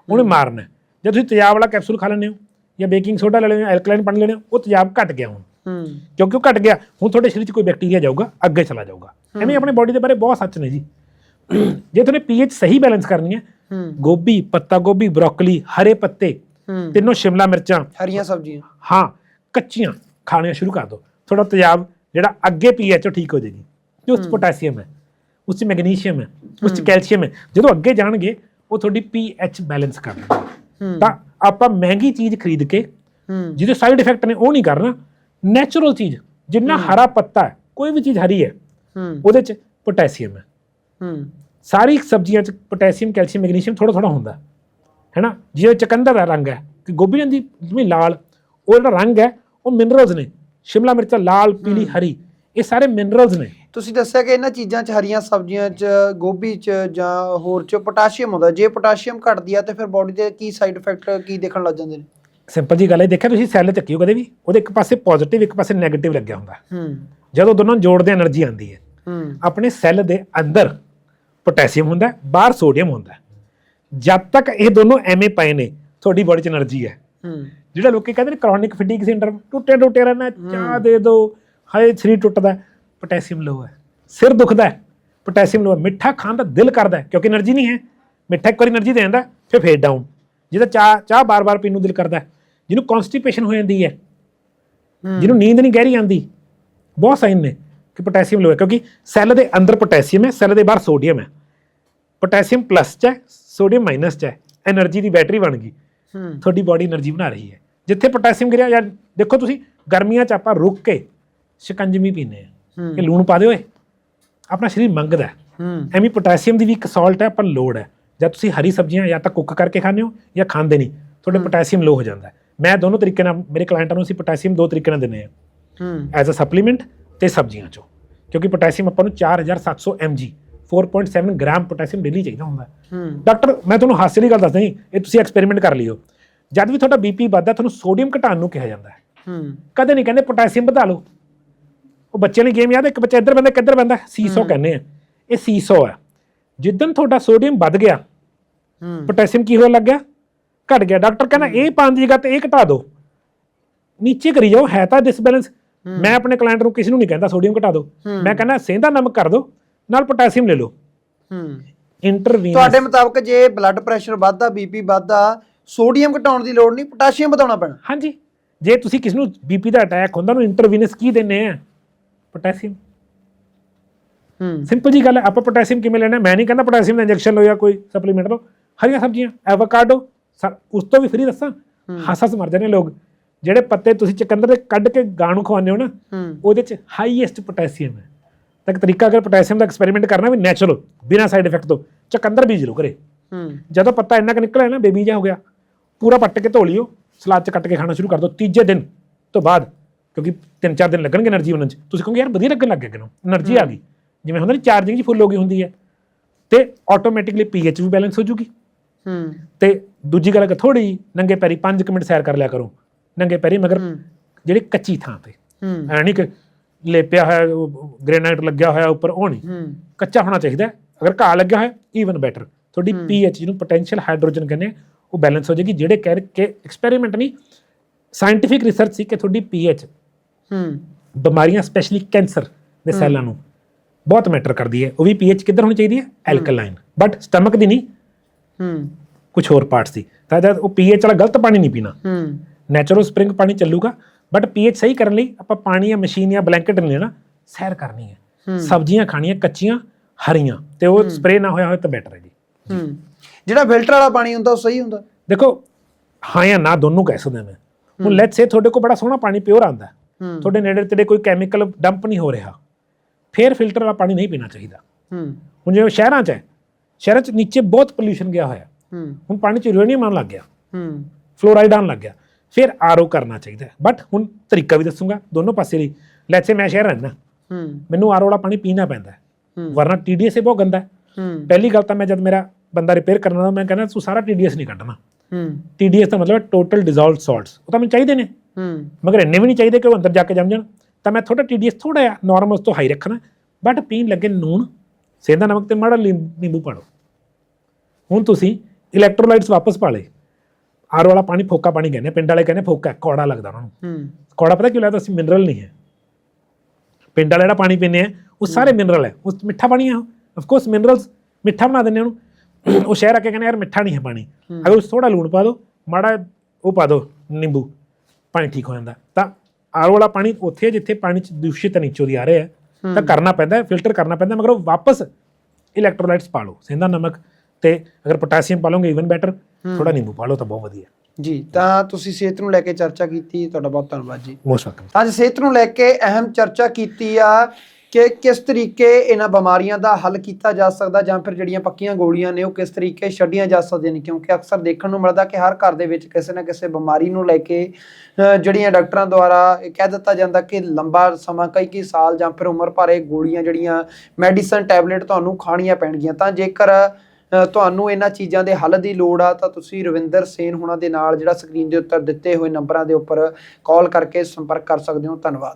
ਉਹਨੇ ਮਾਰਨਾ। ਜੇ ਤੁਸੀਂ ਤੇਜ਼ਾਬ ਵਾਲਾ ਕੈਪਸੂਲ ਖਾ ਲੈਂਦੇ ਹੋ ਜਾਂ ਬੇਕਿੰਗ ਸੋਡਾ ਲੈ ਲੈਂਦੇ ਹੋ ਐਲਕਲਾਈਨ ਪਾਣੀ ਲੈਂਦੇ ਹੋ ਉਹ ਤੇਜ਼ਾਬ ਘਟ ਗਿਆ ਹੁਣ। ਕਿਉਂਕਿ ਉਹ ਘਟ ਗਿਆ। ਹੁਣ ਤੁਹਾਡੇ ਸਰੀਰ 'ਚ ਕੋਈ ਬੈਕਟੀਰੀਆ ਜਾਊਗਾ ਅੱਗੇ ਚਲਾ ਜਾਊਗਾ। ਐਵੇਂ ਆਪਣੇ ਬਾਡੀ ਦੇ ਬਾਰੇ ਬਹੁਤ ਸੱਚ ਨੇ ਜੀ। ਜੇ ਤੁਹਾਡੇ ਪੀਐਚ ਸਹੀ ਬੈਲੈਂਸ ਕਰਨੀ ਹੈ ਹੂੰ। ਗੋਭੀ ਪੱਤਾ ਗੋਭੀ ਬਰੋਕਲੀ ਹਰੇ ਪੱਤੇ ਹੂੰ। ਤਿੰਨੋਂ ਸ਼ਿਮਲਾ ਮਿਰਚਾਂ ਹਰੀਆਂ ਸਬਜ਼ੀਆਂ। ਹਾਂ ਕੱਚੀਆਂ ਖਾਣੀਆਂ ਸ਼ੁਰੂ ਕਰ ਦਿਓ। ਤੁਹਾਡਾ ਤੇਜ਼ਾਬ ਜਿਹੜਾ ਅੱਗੇ ਪੀਐਚ ਉਹ ਠੀਕ ਹੋ ਜਾਏਗੀ। ਕਿ ਉਸ ਪੋਟਾਸ਼ੀਅਮ ਹੈ। ਉਸ 'ਚ ਮੈਗਨੀਸ਼ੀਅਮ ਹੈ ਉਸ 'ਚ ਕੈਲਸ਼ੀਅਮ ਹੈ। ਜਦੋਂ ਅੱਗੇ ਜਾਣਗੇ ਉਹ ਤੁਹਾਡੀ ਪੀਐਚ ਬੈਲੈਂਸ ਕਰ ਦੇਣਗੇ ਹੂੰ। ਤਾਂ ਆਪਾਂ ਮਹਿੰਗੀ ਚੀਜ਼ ਖਰੀਦ ਕੇ ਜਿਹਦੇ ਸਾਈਡ ਇਫੈਕਟ ਨੇ ਉਹ ਨਹੀਂ ਕਰਨਾ ਨੈਚੁਰਲ ਚੀਜ਼ ਜਿੰਨਾ ਹਰਾ ਪੱਤਾ ਹੈ ਕੋਈ ਵੀ ਚੀਜ਼ ਹਰੀ ਹੈ ਹੂੰ। ਉਹਦੇ 'ਚ ਪੋਟਾਸ਼ੀਅਮ ਹੈ। ਹੂੰ। ਸਾਰੀ ਸਬਜ਼ੀਆਂ 'ਚ ਪੋਟਾਸ਼ੀਅਮ ਕੈਲਸ਼ੀਅਮ ਮੈਗਨੀਸ਼ੀਅਮ ਥੋੜਾ ਥੋੜਾ ਹੁੰਦਾ। ਹੈ ਹੈਨਾ ਜਿਵੇਂ ਚਕੰਦਰ ਦਾ ਰੰਗ ਹੈ ਕਿ ਗੋਭੀ ਦੀ ਜਿਵੇਂ ਲਾਲ ਉਹ ਜਿਹੜਾ ਰੰਗ ਹੈ ਉਹ ਮਿਨਰਲਸ ਨੇ। ਸ਼ਿਮਲਾ ਮਿਰਚ ਲਾਲ ਪੀਲੀ ਹਰੀ ਇਹ ਸਾਰੇ ਮਿਨਰਲਸ ਨੇ। ਤੁਸੀਂ ਦੱਸਿਆ ਕਿ ਇਹਨਾਂ ਚੀਜ਼ਾਂ 'ਚ ਹਰੀਆਂ ਸਬਜ਼ੀਆਂ 'ਚ ਗੋਭੀ 'ਚ ਜਾਂ ਹੋਰ 'ਚ ਪੋਟਾਸ਼ੀਅਮ ਹੁੰਦਾ। ਜੇ ਪੋਟਾਸ਼ੀਅਮ ਘਟਦੀ ਆ ਤੇ ਫਿਰ ਬਾਡੀ ਦੇ ਕੀ ਸਾਈਡ ਇਫੈਕਟ ਕੀ ਦੇਖਣ ਲੱਗ ਜਾਂਦੇ ਨੇ? ਸਿੰਪਲ ਜੀ ਗੱਲ ਹੈ ਦੇਖਿਆ ਤੁਸੀਂ ਸੈੱਲ ਚੱਕੀਓ ਕਦੇ ਵੀ ਉਹਦੇ ਇੱਕ ਪਾਸੇ ਪੋਜ਼ਿਟਿਵ ਇੱਕ ਪਾਸੇ ਨੈਗੇਟਿਵ ਲੱਗਿਆ ਹੁੰਦਾ। ਹੂੰ। ਜਦੋਂ ਦੋਨਾਂ ਨੂੰ ਜੋੜਦੇ એનર્ਜੀ ਆਉਂਦੀ ਹੈ ਹੂੰ। ਆਪਣੇ ਸੈੱਲ ਦੇ ਅੰਦਰ ਪੋਟੈਸ਼ੀਅਮ ਹੁੰਦਾ ਹੈ, ਬਾਹਰ ਸੋਡੀਅਮ ਹੁੰਦਾ। ਹੈ। ਜਦ ਤੱਕ ਇਹ ਦੋਨੋਂ ਐਵੇਂ ਪਏ ਨੇ ਤੁਹਾਡੀ ਬੋਡੀ 'ਚ એનર્ਜੀ ਹੈ। ਹੂੰ। ਜਿਹੜਾ ਲੋਕ ਕਹਿੰਦੇ ਨੇ ਕ੍ਰੋਨਿਕ ਫਟੀਗ ਸਿੰਡਰਮ ਟੁੱਟੇ ਟੁੱਟੇ ਰਹਿਣਾ ਚਾਹ ਦੇ ਦੋ ਹਾਏ ਸਰੀਰ ਟੁੱਟਦਾ ਪੋਟੈਸੀਅਮ ਲੋ ਹੈ। ਸਿਰ ਦੁਖਦਾ ਪੋਟੈਸ਼ੀਅਮ ਲੋ ਹੈ। ਮਿੱਠਾ ਖਾਣ ਦਾ ਦਿਲ ਕਰਦਾ ਹੈ, ਕਿਉਂਕਿ એનર્ਜੀ ਨਹੀਂ ਹੈ। ਮਿੱਠਾ ਇੱਕ ਵਾਰੀ એનર્ਜੀ ਦੇਂਦਾ ਫਿਰ ਫੇਡ ਡਾਊਨ ਜਿਹਦਾ ਚਾਹ ਚਾਹ ਬਾਰ-ਬਾਰ ਪੀਣ ਨੂੰ ਦਿਲ ਕਰਦਾ ਹੈ। ਜਿਹਨੂੰ ਕਨਸਟੀਪੇਸ਼ਨ ਹੋ ਜਾਂਦੀ ਹੈ। ਜਿਹਨੂੰ ਨੀਂਦ ਨਹੀਂ ਗਹਿਰੀ ਆਂਦੀ ਬਹੁਤ ਸਾਈਨ ਨੇ ਕਿ ਪੋਟੈਸੀਅਮ ਲੋ ਹੈ ਕਿਉਂਕਿ ਸੈੱਲ ਦੇ ਅੰਦਰ ਪੋਟੈਸ਼ੀਅਮ ਹੈ ਸੈੱਲ ਦੇ ਬਾਹਰ ਸੋਡੀਅਮ ਹੈ। ਪੋਟੈਸ਼ੀਅਮ ਪਲੱਸ ਚ ਹੈ ਸੋਡੀਅਮ ਮਾਈਨਸ ਚ ਹੈ। એનર્ਜੀ ਦੀ ਬੈਟਰੀ ਬਣ ਗਈ। ਤੁਹਾਡੀ ਬਾਡੀ એનર્ਜੀ ਬਣਾ ਰਹੀ ਹੈ। ਜਿੱਥੇ ਪੋਟੈਸ਼ੀਅਮ ਗਿਰਿਆ ਜਾਂ ਦੇਖੋ ਤੁਸੀਂ ਗਰਮੀਆਂ ਚ ਆਪਾਂ ਰੁੱਕ ਕੇ ਸ਼ਿਕੰਜਮੀ ਪੀਨੇ ਆ ਕਿ ਲੂਣ ਪਾ ਦਿਓ ਏ। ਆਪਣਾ ਸਰੀਰ ਮੰਗਦਾ ਐਵੇਂ ਪੋਟੈਸ਼ੀਅਮ ਦੀ ਵੀ ਇੱਕ ਸਾਲਟ ਹੈ ਪਰ ਲੋੜ ਹੈ। ਜਦ ਤੁਸੀਂ ਹਰੀ ਸਬਜ਼ੀਆਂ ਜਾਂ ਤਾਂ ਕੁੱਕ ਕਰਕੇ ਖਾਂਦੇ ਹੋ ਜਾਂ ਖਾਂਦੇ ਨਹੀਂ। ਤੁਹਾਡੇ ਪੋਟੈਸ਼ੀਅਮ ਲੋ ਹੋ ਜਾਂਦਾ ਹੈ। ਮੈਂ ਦੋਨੋਂ ਤਰੀਕੇ ਨਾਲ ਮੇਰੇ ਕਲਾਇੰਟਾਂ ਨੂੰ ਅਸੀਂ ਪੋਟਾਸ਼ੀਅਮ ਦੋ ਤਰੀਕੇ ਨਾਲ ਦਿੰਦੇ ਆ ਹੂੰ। ਐਜ਼ ਅ ਸਪਲੀਮੈਂਟ ਤੇ ਸਬਜ਼ੀਆਂ ਚੋਂ। ਕਿਉਂਕਿ ਪੋਟਾਸ਼ੀਅਮ ਆਪਾਂ ਨੂੰ 4700 mg 4.7 ਗ੍ਰਾਮ ਪੋਟਾਸ਼ੀਅਮ ਡੇਲੀ ਚਾਹੀਦਾ ਹੁੰਦਾ। ਡਾਕਟਰ ਮੈਂ ਤੁਹਾਨੂੰ ਹਾਸੇ ਦੀ ਗੱਲ ਦੱਸਦਾ ਜੀ ਇਹ ਤੁਸੀਂ ਐਕਸਪੈਰੀਮੈਂਟ ਕਰ ਲਿਓ। ਜਦ ਵੀ ਤੁਹਾਡਾ ਬੀਪੀ ਵੱਧਦਾ ਤੁਹਾਨੂੰ ਸੋਡੀਅਮ ਘਟਾਉਣ ਨੂੰ ਕਿਹਾ ਜਾਂਦਾ ਹੈ। ਹੂੰ। ਕਦੇ ਨਹੀਂ ਕਹਿੰਦੇ ਪੋਟਾਸ਼ੀਅਮ ਵਧਾ ਲਓ। ਉਹ ਬੱਚੇ ਨੇ ਗੇਮ ਯਾਦ ਇੱਕ ਬੱਚਾ ਇੱਧਰ ਬੰਦਾ ਕਿੱਧਰ ਬੰਦਾ ਸੀਸੋ ਕਹਿੰਦੇ ਆ। ਇਹ ਸੀਸੋ ਹੈ ਜਿੱਦਨ ਤੁਹਾਡਾ ਸੋਡੀਅਮ ਵੱਧ ਗਿਆ ਹੂੰ। ਪੋਟਾਸ਼ੀਅਮ ਕੀ ਹੋਣ ਲੱਗ ਗਿਆ? ਘਟ ਗਿਆ। ਡਾਕਟਰ ਕਹਿੰਦਾ ਇਹ ਦੀ ਜਗ੍ਹਾ ਤੇ ਇਹ ਘਟਾ ਦਿਓ। ਨੀਚੇ ਕਰੀ ਜਾਓ ਹੈ ਤਾਂ ਡਿਸਬੈਲੈਂਸ ਮੈਂ ਆਪਣੇ ਕਲਾਇੰਟ ਨੂੰ ਕਿਸੇ ਨੂੰ ਨਹੀਂ ਕਹਿੰਦਾ ਸੋਡੀਅਮ ਘਟਾ ਦਿਓ। ਮੈਂ ਕਹਿੰਦਾ ਸੇਂਦਾ ਨਮਕ ਕਰ ਦਿਓ ਨਾਲ ਪੋਟਾਸ਼ੀਅਮ ਲੈ ਲਓ। ਹੂੰ। ਇੰਟਰਵੀਨਸ ਤੁਹਾਡੇ ਮੁਤਾਬਕ ਜੇ ਬਲੱਡ ਪ੍ਰੈਸ਼ਰ ਵੱਧਦਾ ਬੀਪੀ ਵੱਧਦਾ ਸੋਡੀਅਮ ਘਟਾਉਣ ਦੀ ਲੋੜ ਨਹੀਂ ਪੋਟਾਸ਼ੀਅਮ ਵਧਾਉਣਾ ਪੈਣਾ। ਹਾਂਜੀ। ਜੇ ਤੁਸੀਂ ਕਿਸ ਨੂੰ ਬੀਪੀ ਦਾ ਅਟੈਕ ਹੁੰਦਾ ਉਹਨੂੰ ਇੰਟਰਵੀਨਸ ਕੀ ਦਿੰਨੇ ਆ? ਪੋਟਾਸ਼ੀਅਮ ਹੂੰ। ਸਿੰਪਲ ਜੀ ਗੱਲ ਹੈ ਆਪਾਂ ਪੋਟਾਸ਼ੀਅਮ ਕਿਵੇਂ ਲੈਣਾ? ਮੈਂ ਨਹੀਂ ਕਹਿੰਦਾ ਪੋਟਾਸ਼ੀਅਮ ਦਾ ਇੰਜੈਕਸ਼ਨ ਲਓ ਜਾਂ ਕੋਈ ਸਪਲੀਮੈਂਟ ਲਓ। ਹਰੀਆਂ ਸਬਜ਼ੀਆਂ ਐਵੋਕਾਡੋ ਸਰ ਉਸ ਤੋਂ ਵੀ ਫਰੀ ਦੱਸਾਂ? ਹੱਸ ਹੱਸ ਮਰ ਜਾਣੇ ਲੋਕ। ਜਿਹੜੇ ਪੱਤੇ ਤੁਸੀਂ ਚਕੰਦਰ ਦੇ ਕੱਢ ਕੇ ਗਾਂ ਨੂੰ ਖਵਾਉਂਦੇ ਹੋ ਨਾ ਉਹਦੇ ਚ ਹਾਈਐਸਟ ਪੋਟੈਸੀਅਮ ਹੈ। ਤਾਂ ਇੱਕ ਤਰੀਕਾ ਅਗਰ ਪੋਟੈਸੀਅਮ ਦਾ ਐਕਸਪੈਰੀਮੈਂਟ ਕਰਨਾ ਵੀ ਨੈਚੁਰਲ ਬਿਨਾਂ ਸਾਈਡ ਇਫੈਕਟ ਤੋਂ ਚਕੰਦਰ ਬੀਜ ਲਓ ਘਰੇ। ਜਦੋਂ ਪੱਤਾ ਇੰਨਾ ਕ ਨਿਕਲਿਆ ਨਾ ਬੇਬੀ ਜਾ ਹੋ ਗਿਆ। ਪੂਰਾ ਪੱਟ ਕੇ ਧੋ ਲਿਓ ਸਲਾਦ ਚ ਕੱਟ ਕੇ ਖਾਣਾ ਸ਼ੁਰੂ ਕਰ ਦਿਓ ਤੀਜੇ ਦਿਨ ਤੋਂ ਬਾਅਦ ਕਿਉਂਕਿ ਤਿੰਨ ਚਾਰ ਦਿਨ ਲੱਗਣਗੇ એનર્ਜੀ ਉਹਨਾਂ ਚ। ਤੁਸੀਂ ਕਹੋਗੇ ਯਾਰ ਵਧੀਆ ਲੱਗਣ ਲੱਗ ਗਿਆ ਕਿਨੂੰ? એનર્ਜੀ ਆ ਗਈ। ਜਿਵੇਂ ਹੁੰਦਾ ਨਾ ਚਾਰਜਿੰਗ ਜੀ ਫੁੱਲ ਹੋ ਗਈ ਹੁੰਦੀ ਹੈ। ਤੇ ਆਟੋਮੈਟਿਕਲੀ ਪੀਐਚ ਵੀ ਬੈਲੈਂਸ ਹੋ ਜੂਗੀ। ਹੂੰ। ਤੇ ਦੂਜੀ ਗੱਲ ਕਿ ਥੋੜੀ ਨੰਗੇ ਪੈਰੀ 5 ਮਿੰਟ ਸੈਰ ਕਰ ਲਿਆ ਕਰੋ ਨੰਗੇ ਪੈਰੀ ਮਗਰ ਜਿਹੜੀ ਕੱਚੀ ਥਾਂ ਤੇ। ਹੂੰ। ਐ ਨਹੀਂ ਕਿ ਲੇਪਿਆ ਹੋਇਆ ਗ੍ਰੇਨਾਈਟ ਲੱਗਿਆ ਹੋਇਆ ਉੱਪਰ ਉਹ ਨਹੀਂ। ਕੱਚਾ ਹੋਣਾ ਚਾਹੀਦਾ। ਅਗਰ ਘਾਹ ਲੱਗਿਆ ਹੋਇਆ ਈਵਨ ਬੈਟਰ ਤੁਹਾਡੀ ਪੀਐਚ ਜਿਹਨੂੰ ਪੋਟੈਂਸ਼ੀਅਲ ਹਾਈਡਰੋਜਨ ਕਹਿੰਦੇ ਉਹ ਬੈਲੈਂਸ ਹੋ ਜਾਏਗੀ। ਜਿਹੜੇ ਕਹਿ ਕੇ ਐਕਸਪੈਰੀਮੈਂਟ ਨਹੀਂ ਸਾਇੰਟੀਫਿਕ ਰਿਸਰਚ ਸੀ ਕਿ ਤੁਹਾਡੀ ਪੀਐਚ ਹੂੰ। ਬਿਮਾਰੀਆਂ ਸਪੈਸ਼ਲੀ ਕੈਂਸਰ ਦੇ ਸੈੱਲਾਂ ਨੂੰ ਬਹੁਤ ਮੈਟਰ ਕਰਦੀ ਹੈ। ਉਹ ਵੀ ਪੀਐਚ ਕਿੱਧਰ ਹੋਣੀ ਚਾਹੀਦੀ ਹੈ? ਐਲਕਲਾਈਨ ਬਟ ਸਟਮਕ ਦੀ ਨਹੀਂ ਹੂੰ। ਕੁਝ ਹੋਰ ਪਾਰਟਸ ਦੀ ਤਾਂ ਜਦ ਉਹ ਪੀਐਚ ਵਾਲਾ ਗਲਤ ਪਾਣੀ ਨਹੀਂ ਪੀਣਾ। ਹੂੰ। ਨੈਚੁਰਲ ਸਪ੍ਰਿੰਗ ਪਾਣੀ ਚੱਲੂਗਾ ਬਟ ਪੀਐਚ ਸਹੀ ਕਰਨ ਲਈ ਆਪਾਂ ਪਾਣੀ ਜਾਂ ਮਸ਼ੀਨ ਜਾਂ ਬਲੈਂਕਟ ਨਹੀਂ ਲੈਣਾ ਸੈਰ ਕਰਨੀ ਹੈ। ਸਬਜ਼ੀਆਂ ਖਾਣੀਆਂ ਕੱਚੀਆਂ ਹਰੀਆਂ ਤੇ ਉਹ ਸਪਰੇ ਨਾ ਹੋਇਆ ਹੋਇਆ ਤਾਂ ਬੈਟਰ ਹੈ ਜੀ। ਹੂੰ। ਜਿਹੜਾ ਫਿਲਟਰ ਵਾਲਾ ਪਾਣੀ ਹੁੰਦਾ ਉਹ ਸਹੀ ਹੁੰਦਾ? ਦੇਖੋ ਹਾਂ ਜਾਂ ਨਾ ਦੋਨੋਂ ਕਹਿ ਸਕਦੇ ਮੈਂ। ਹੁਣ ਲੈਟਸ ਸੇ ਤੁਹਾਡੇ ਕੋਲ ਬੜਾ ਸੋਹਣਾ ਪਾਣੀ ਪਿਓਰ ਆਂਦਾ ਹੂੰ। ਤੁਹਾਡੇ ਨੇੜੇ ਤੇੜੇ ਕੋਈ ਕੈਮੀਕਲ ਡੰਪ ਨਹੀਂ ਹੋ ਰਿਹਾ। ਫਿਰ ਫਿਲਟਰ ਵਾਲਾ ਪਾਣੀ ਨਹੀਂ ਪੀਣਾ ਚਾਹੀਦਾ। ਹੂੰ। ਹੁਣ ਜਿਵੇਂ ਸ਼ਹਿਰਾਂ 'ਚ ਹੈ ਸ਼ਹਿਰਾਂ 'ਚ ਨੀਚੇ ਬਹੁਤ ਪੋਲੂਸ਼ਨ ਗਿਆ ਹੋਇਆ। ਹੂੰ। ਹੁਣ ਪਾਣੀ 'ਚ ਯੂਰੇਨੀਅਮ ਆਉਣ ਲੱਗ ਗਿਆ। ਹੂੰ। ਫਲੋਰਾਈਡ ਆਉਣ ਲੱਗ ਗਿਆ। ਫਿਰ ਆਰਓ ਕਰਨਾ ਚਾਹੀਦਾ ਬਟ ਹੁਣ ਤਰੀਕਾ ਵੀ ਦੱਸੂਗਾ ਦੋਨੋਂ ਪਾਸੇ ਲਈ। ਲੈਟਸ ਸੇ ਮੈਂ ਸ਼ਹਿਰ ਰਹਿਣਾ ਹੂੰ। ਮੈਨੂੰ ਆਰਓ ਵਾਲਾ ਪਾਣੀ ਪੀਣਾ ਪੈਂਦਾ ਹੈ। ਹੂੰ। ਵਰਨਾ ਟੀਡੀਐਸ ਹੀ ਬਹੁਤ ਗੰਦਾ ਹੈ। ਹੂੰ। ਪਹਿਲੀ ਗੱਲ ਤਾਂ ਮੈਂ ਜਦ ਮੇਰਾ ਬੰਦਾ ਰਿਪੇਅਰ ਕਰਨਾ ਤਾਂ ਮੈਂ ਕਹਿੰਦਾ ਤੂੰ ਸਾਰਾ ਟੀਡੀਐਸ ਨਹੀਂ ਕੱਢਣਾ। ਹੂੰ। ਟੀਡੀਐਸ ਦਾ ਮਤਲਬ ਟੋਟਲ ਡਿਸੋਲਵਡ ਸਾਲਟਸ ਉਹ ਤਾਂ ਮੈਨੂੰ ਚਾਹੀਦੇ ਨੇ। ਹੂੰ। ਮਗਰ ਇੰਨੇ ਵੀ ਨਹੀਂ ਚਾਹੀਦੇ ਕਿ ਉਹ ਅੰਦਰ ਜਾ ਕੇ ਜੰਮ ਜਾਣ। ਤਾਂ ਮੈਂ ਥੋੜਾ ਟੀਡੀਐਸ ਥੋੜਾ ਜਿਹਾ ਨਾਰਮਲ ਤੋਂ ਹਾਈ ਰੱਖਣਾ। ਬਟ ਪੀਣ ਲੱਗੇ ਨੂਣ। ਸੇਂਦਾ ਨਮਕ ਤੇ ਮਾੜਾ ਨਿੰਬੂ ਪਾੜੋ। ਹੁਣ ਤੁਸੀਂ ਇਲੈਕਟ੍ਰੋਲਾਈਟਸ ਵਾਪਸ ਪਾ ਲਏ। ਆਰ ਵਾਲਾ ਪਾਣੀ ਫੋਕਾ ਪਾਣੀ ਕਹਿੰਦੇ ਆ, ਪਿੰਡ ਵਾਲੇ ਕਹਿੰਦੇ ਫੋਕਾ ਕੌੜਾ ਲੱਗਦਾ ਉਹਨਾਂ ਨੂੰ। ਹੂੰ। ਕੌੜਾ ਪਤਾ ਕਿਉਂ ਲੱਗਦਾ? ਸੀ ਮਿਨਰਲ ਨਹੀਂ ਹੈ। ਪਿੰਡ ਵਾਲਾ ਜਿਹੜਾ ਪਾਣੀ ਪੀਂਦੇ ਆ ਉਹ ਸਾਰੇ ਮਿਨਰਲ ਹੈ। ਉਹ 'ਚ ਮਿੱਠਾ ਪਾਣੀ ਹੈ ਆਫ ਕੋਰਸ ਮਿਨਰਲਸ ਮਿੱਠਾ ਬਣਾ ਦਿੰਦੇ ਆ ਉਹਨੂੰ। ਉਹ ਸ਼ਹਿਰ ਆ ਕੇ ਕਹਿੰਦੇ ਯਾਰ ਮਿੱਠਾ ਨਹੀਂ ਹੈ ਪਾਣੀ। ਅਗਰ ਉਸ ਥੋੜਾ ਲੂਣ ਪਾ ਦਿਓ ਮਾੜਾ ਉਹ ਪਾ ਦਿਓ ਨਿੰਬੂ ਪਾਣੀ ਠੀਕ ਹੋ ਜਾਂਦਾ। ਤਾਂ ਆਰ ਵਾਲਾ ਪਾਣੀ ਉੱਥੇ ਜਿੱਥੇ ਪਾਣੀ ਚ ਦੂਸ਼ਿਤ ਨੀਚੋਂ ਦੀ ਆ ਰਿਹਾ ਹੈ ਤਾਂ ਕਰਨਾ ਪੈਂਦਾ ਫਿਲਟਰ ਕਰਨਾ ਪੈਂਦਾ ਮਗਰ ਉਹ ਵਾਪਸ ਇਲੈਕਟ੍ਰੋਲਾਈਟਸ ਪਾ ਲਓ ਸਿੰਦਾ ਨਮਕ ਤੇ ਅਗਰ ਪੋਟਾਸ਼ੀਅਮ ਪਾ ਲਓਗੇ ਇਵਨ ਬੈਟਰ ਥੋੜਾ ਨਿੰਬੂ ਪਾ ਲਓ ਤਾਂ ਬਹੁਤ ਵਧੀਆ। ਜੀ ਤਾਂ ਤੁਸੀਂ ਸਿਹਤ ਨੂੰ ਲੈ ਕੇ ਚਰਚਾ ਕੀਤੀ ਤੁਹਾਡਾ ਬਹੁਤ ਧੰਨਵਾਦ ਜੀ। ਮੋਸਟ ਵੈਲਕਮ ਅੱਜ ਸਿਹਤ ਨੂੰ ਲੈ ਕੇ ਅਹਿਮ ਚਰਚਾ ਕੀਤੀ ਆ ਕਿ ਕਿਸ ਤਰੀਕੇ ਇਹਨਾਂ ਬਿਮਾਰੀਆਂ ਦਾ ਹੱਲ ਕੀਤਾ ਜਾ ਸਕਦਾ ਜਾਂ ਫਿਰ ਜਿਹੜੀਆਂ ਪੱਕੀਆਂ ਗੋਲੀਆਂ ਨੇ ਉਹ ਕਿਸ ਤਰੀਕੇ ਛੱਡੀਆਂ ਜਾ ਸਕਦੀਆਂ ਨੇ? ਕਿਉਂਕਿ ਅਕਸਰ ਦੇਖਣ ਨੂੰ ਮਿਲਦਾ ਕਿ ਹਰ ਘਰ ਦੇ ਵਿੱਚ ਕਿਸੇ ਨਾ ਕਿਸੇ ਬਿਮਾਰੀ ਨੂੰ ਲੈ ਕੇ ਜਿਹੜੀਆਂ ਡਾਕਟਰਾਂ ਦੁਆਰਾ ਕਹਿ ਦਿੱਤਾ ਜਾਂਦਾ ਕਿ ਲੰਬਾ ਸਮਾਂ, ਕਈ ਕਈ ਸਾਲ ਜਾਂ ਫਿਰ ਉਮਰ ਭਰ ਇਹ ਗੋਲੀਆਂ ਜਿਹੜੀਆਂ ਮੈਡੀਸਨ, ਟੈਬਲੇਟ ਤੁਹਾਨੂੰ ਖਾਣੀਆਂ ਪੈਣਗੀਆਂ। ਤਾਂ ਜੇਕਰ ਤੁਹਾਨੂੰ ਇਹਨਾਂ ਚੀਜ਼ਾਂ ਦੇ ਹੱਲ ਦੀ ਲੋੜ ਆ, ਤਾਂ ਤੁਸੀਂ ਰਵਿੰਦਰ ਸੇਨ ਹੁਣਾਂ ਦੇ ਨਾਲ ਜਿਹੜਾ ਸਕਰੀਨ ਦੇ ਉੱਤੇ ਦਿੱਤੇ ਹੋਏ ਨੰਬਰਾਂ ਦੇ ਉੱਪਰ ਕਾਲ ਕਰਕੇ ਸੰਪਰਕ ਕਰ ਸਕਦੇ ਹੋ। ਧੰਨਵਾਦ।